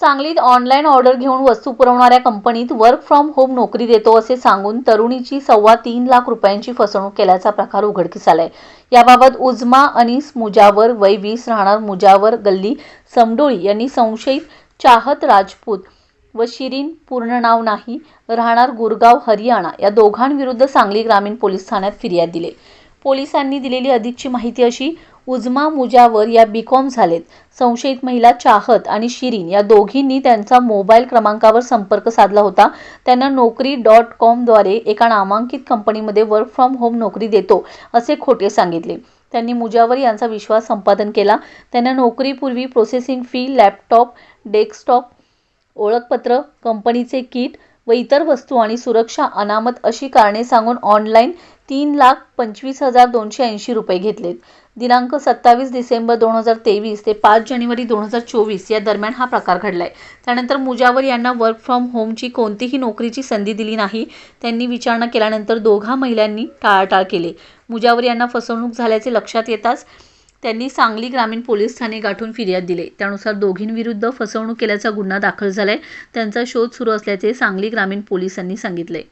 सांगलीत online order घेऊन वस्तू पुरवणाऱ्या कंपनीत वर्क फ्रॉम होम नोकरी देतो असे सांगून तरुणीची सव्वा तीन लाख रुपयांची फसवणूक केल्याचा प्रकार उघडकीस आलाय. याबाबत उजमा अनिस मुजावर वय वीस राहणार मुजावर गल्ली समडोळी यांनी संशयित चाहत राजपूत व शिरीन पूर्ण नाव नाही राहणार गुरगाव हरियाणा या दोघांविरुद्ध सांगली ग्रामीण पोलीस ठाण्यात फिर्याद दिली. पोलिसांनी दिलेली अधिकची माहिती अशी उजमा मुजावर या बीकॉम झालेत. संशयित महिला चाहत आणि शिरीन या दोघींनी त्यांचा मोबाईल क्रमांकावर संपर्क साधला होता. त्यांना नोकरी डॉट कॉमद्वारे एका नामांकित कंपनीमध्ये वर्क फ्रॉम होम नोकरी देतो असे खोटे सांगितले. त्यांनी मुजावर यांचा विश्वास संपादन केला. त्यांना नोकरीपूर्वी प्रोसेसिंग फी लॅपटॉप डेस्कटॉप ओळखपत्र कंपनीचे किट व इतर वस्तू आणि सुरक्षा अनामत अशी कारणे सांगून ऑनलाईन तीन लाख पंचवीस हजार दोनशे ऐंशी रुपये घेतलेत. दिनांक सत्तावीस डिसेंबर दोन हजार तेवीस ते पाच जानेवारी दोन हजार चोवीस या दरम्यान हा प्रकार घडलाय. त्यानंतर मुजावर यांना वर्क फ्रॉम होमची कोणतीही नोकरीची संधी दिली नाही. त्यांनी विचारणा केल्यानंतर दोघा महिलांनी टाळाटाळ केले. मुजावर यांना फसवणूक झाल्याचे लक्षात येताच त्यांनी सांगली ग्रामीण पोलीस ठाणे गाठून फिर्याद दिले. त्यानुसार दोघींविरुद्ध फसवणूक केल्याचा गुन्हा दाखल झालाय. त्यांचा शोध सुरू असल्याचे सांगली ग्रामीण पोलिसांनी सांगितले.